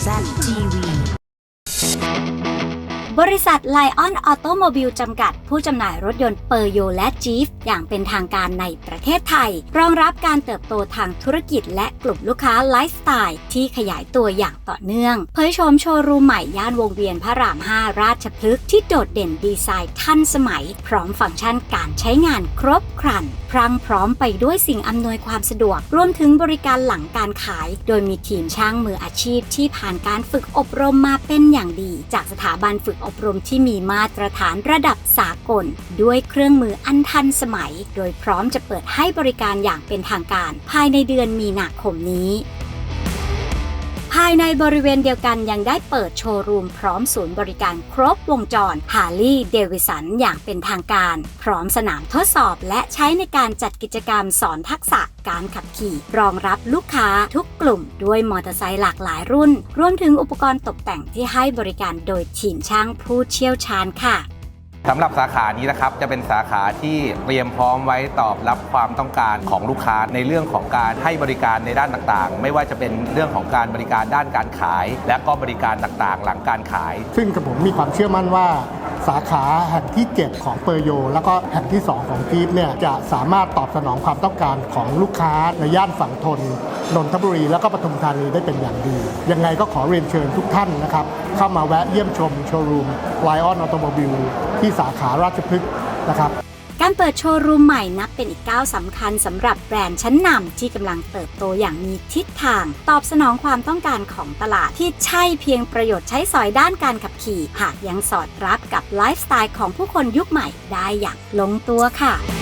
Zach TV. บริษัทไลออนออโตโมบิลจำกัด ผู้จำหน่ายรถยนต์เปอร์โยและจีฟอย่างเป็นทางการในประเทศไทย รองรับการเติบโตทางธุรกิจและกลุ่มลูกค้าไลฟ์สไตล์ที่ขยายตัวอย่างต่อเนื่อง เผยโฉมโชว์รูมใหม่ย่านวงเวียนพระราม 5 ราชพฤกษ์ที่โดดเด่นดีไซน์ทันสมัย พร้อมฟังก์ชันการใช้งานครบครัน พรังพร้อมไปด้วยสิ่งอำนวยความสะดวก รวมถึงบริการหลังการขาย โดยมีทีมช่างมืออาชีพที่ผ่านการฝึกอบรมมาเป็นอย่างดี จากสถาบันฝึกอบรมที่มีมาตรฐานระดับสากล ด้วยเครื่องมืออันทันสมัย โดยพร้อมจะเปิดให้บริการอย่างเป็นทางการ ภายในเดือนมีนาคมนี้ายในบริเวณเดียวกันยังได้เปิดโชว์รูมพร้อมศูนย์บริการครบวงจรฮาร์ลีย์เดวิสันอย่างเป็นทางการ พร้อมสนามทดสอบและใช้ในการจัดกิจกรรมสอนทักษะการขับขี่ รองรับลูกค้าทุกกลุ่ม ด้วยมอเตอร์ไซค์หลากหลายรุ่น รวมถึงอุปกรณ์ตกแต่งที่ให้บริการโดยทีมช่างผู้เชี่ยวชาญค่ะ สำหรับสาขานี้นะครับจะเป็นสาขาที่เตรียมพร้อมไว้ตอบรับความต้องการของลูกค้าในเรื่องของการให้บริการในด้านต่างๆ ไม่ว่าจะเป็นเรื่องของการบริการด้านการขาย และก็บริการต่างๆ หลังการขาย ซึ่งกับผมมีความเชื่อมั่นว่า สาขาแห่งที่ 7 ของเปอร์โย แล้วก็แห่งที่ 2 ของกีฟเนี่ยจะสามารถตอบสนองความต้องการของลูกค้าในย่านฝั่งทนนนทบุรีแล้วก็ปทุมธานีได้เป็นอย่างดี ยังไงก็ขอเรียนเชิญทุกท่านนะครับ เข้ามาแวะเยี่ยมชมโชว์รูมไลออนออโตโมบิลที่สาขาราชพฤกษ์นะครับ การเปิดโชว์รูมใหม่นับเป็นอีกก้าวสำคัญสำหรับแบรนด์ชั้นนำที่กำลังเติบโตอย่างมีทิศทาง ตอบสนองความต้องการของตลาดที่ใช่เพียงประโยชน์ใช้สอยด้านการขับขี่ หากยังสอดรับกับไลฟ์สไตล์ของผู้คนยุคใหม่ได้อย่างลงตัวค่ะ